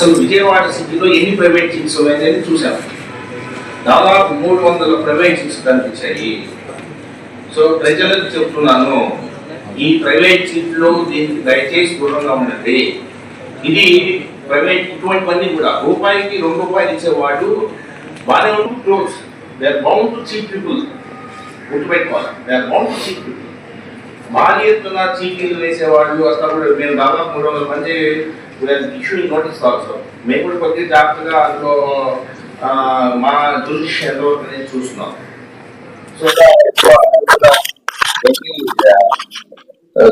అసలు విజయవాడ సిటీలో ఎన్ని ప్రైవేట్ జిమ్స్ ఉన్నాయని చూసాము దాదాపు మూడు వందల ప్రైవేట్ జిమ్స్ కనిపించాయి. సో ప్రజలకు చెప్తున్నాను ఈ ప్రైవేట్ సీట్లో దీనికి దయచేసి దూరంగా ఉండండి. ఇది ప్రైవేట్ ఇటువంటివన్నీ కూడా రూపాయికి రెండు రూపాయలు ఇచ్చేవాడు బాగానే ఉంటుంది close. They are bound to cheap people గుర్తుపెట్టుకోవాలి. They are bound to cheap people భారీ ఎత్తున చీటీలు వేసేవాళ్ళు అసలు కూడా మేము దాదాపు మూడు వందల మంది ఇష్యూని నోటీస్ కావచ్చు మేము కూడా కొద్దిగా జాగ్రత్తగా అందులో మా దృష్టి ఎంతవరకు అనేది చూస్తున్నాం. సో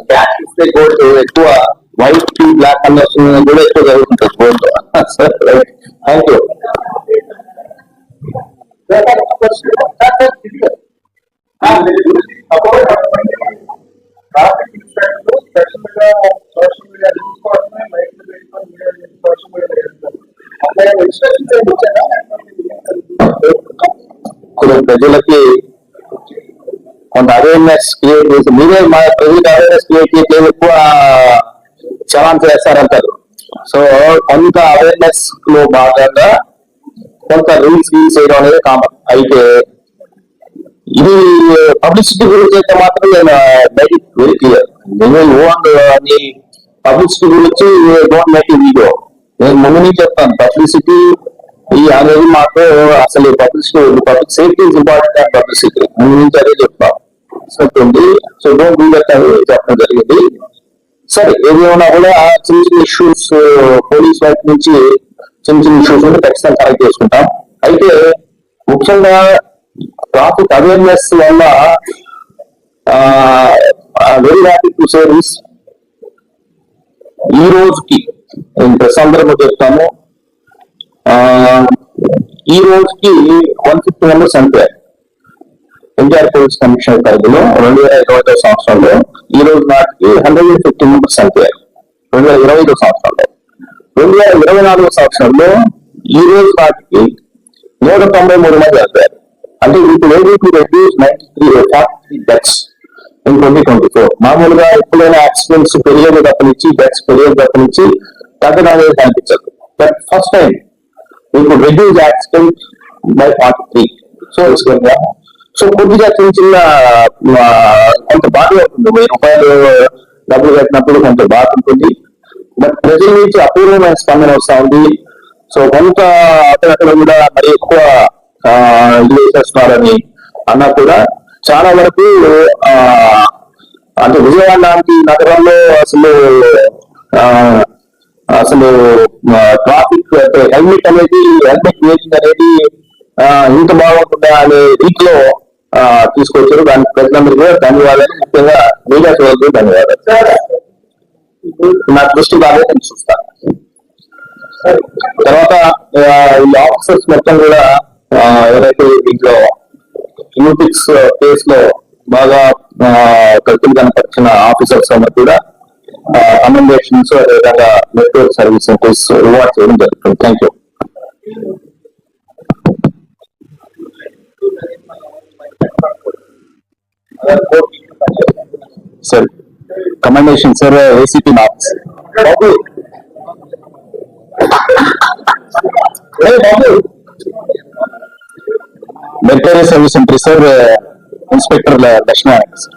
క్యాష్ ఇస్తే గోల్డ్ ఎక్కువ వైట్ బ్లాక్ కలర్స్ కూడా ఎక్కువ జరుగుతుంటుంది గోల్డ్ థ్యాంక్ యూ ప్రజలకి కొంత అవేర్నెస్ క్రియేట్ చేసి మీరే మా ప్రజలకు అవేర్నెస్ క్రియేట్ చేయట్లేదు ఎక్కువ చలాన్ వేస్తారంటారు సో కొంత అవేర్నెస్లో భాగంగా కొంత రూల్స్ రీల్స్ చేయడం అనేది కామన్ అయితే ఇది పబ్లిసిటీ గురించి అయితే మాత్రం నేను మేక్ ఇట్ వెరీ క్లియర్ నేను ఓన్ అని పబ్లిసిటీ గురించి డోంట్ మేక్ వీడియో నేను ముందు నుంచి చెప్తాను పబ్లిసిటీ ఈ అనేది మాకు అసలు publicity public safety is important and publicity ముందు నుంచి అదే చెప్తాం చెప్తుంది సో డోంట్ డూ దట్ అని చెప్పడం జరిగింది. సరే ఏదేమన్నా కూడా చిన్న చిన్న ఇష్యూస్ పోలీస్ వైపు నుంచి చిన్న చిన్న ఇష్యూస్ ఉంటే ఖచ్చితంగా కరెక్ట్ చేసుకుంటాం. అయితే ముఖ్యంగా ట్రాఫిక్ అవేర్నెస్ వల్ల వెరీ హ్యాపీ టు సర్వీస్ ఈ రోజుకి నేను ప్రెస్ అందరూ ఈ రోజుకి వన్ ఫిఫ్టీ మెంబర్స్ చనిపోయారు ఎన్టీఆర్ పోలీస్ కమిషనర్ పరిధిలో రెండు వేల ఇరవై ఐదో సంవత్సరంలో ఈ రోజు నాటికి హండ్రెడ్ అండ్ ఫిఫ్టీ మెంబర్స్ చనిపోయారు రెండు వేల ఇరవై ఐదో సంవత్సరంలో. రెండు వేల ఇరవై నాలుగో సంవత్సరంలో ఈ రోజు నాటికి నూట తొంభై మూడు మంది చనిపోయారు అంటే ఇప్పుడు AB to reduce ninety three forty three deaths in twenty twenty four మామూలుగా ఎప్పుడైనా యాక్సిడెంట్స్ పెరిగేది తప్పనిచ్చి డెత్స్ పెరిగేది తప్పనిచ్చి తగ్గడం అనేది కనిపించదు. బట్ ఫస్ట్ టైం ఇప్పుడు reduce accident by forty three so so కొద్దిగా చిన్న చిన్న కొంత బాధ ఉంటుంది. వెయ్యి రూపాయలు డబ్బులు కట్టినప్పుడు కొంత బాధ ఉంటుంది. బట్ ప్రజల నుంచి అపూర్వమైన స్పందన వస్తా ఉంది. సో కొంత అక్కడక్కడ కూడా మరి ఎక్కువ ఇది చేస్తున్నారని అన్నా కూడా చాలా వరకు అంటే విజయవాడ లాంటి నగరంలో అసలు అసలు ట్రాఫిక్ హెల్మెట్ అనేది హెల్మెట్ అనేది ఇంత బాగుంటుందా అనే రీతిలో తీసుకొచ్చారు. దానికి ప్రజలందరూ కూడా ధన్యవాదాలు. ముఖ్యంగా మీడియా సోదరులు ధన్యవాదాలు. నా దృష్టి బాగా నేను చూస్తాను తర్వాత ఈ ఆఫీసర్స్ మొత్తం కూడా ఎవరైతే దీంట్లో యూటిక్స్ కేస్లో బాగా కల్పిల్ కనపరిచిన ఆఫీసర్స్ అందరూ కూడా అమెండేషన్స్ అదేవిధంగా నెట్వర్క్ సర్వీస్ సెంటర్స్ రివార్డ్ చేయడం జరుగుతుంది thank you sir commendation sir ACP Marks Babu A Babu వెటరీ service centre sir inspector Lakshmi sir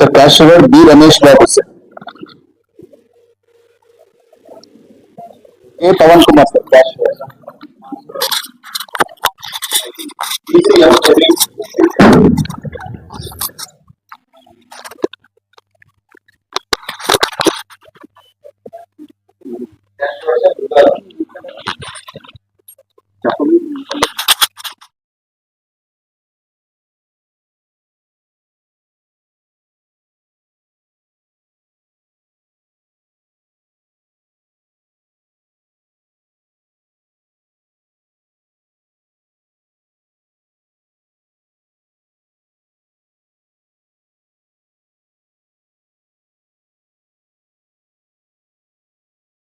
sir cash river B Ramesh Babu sir A Pavan Kumar sir cash river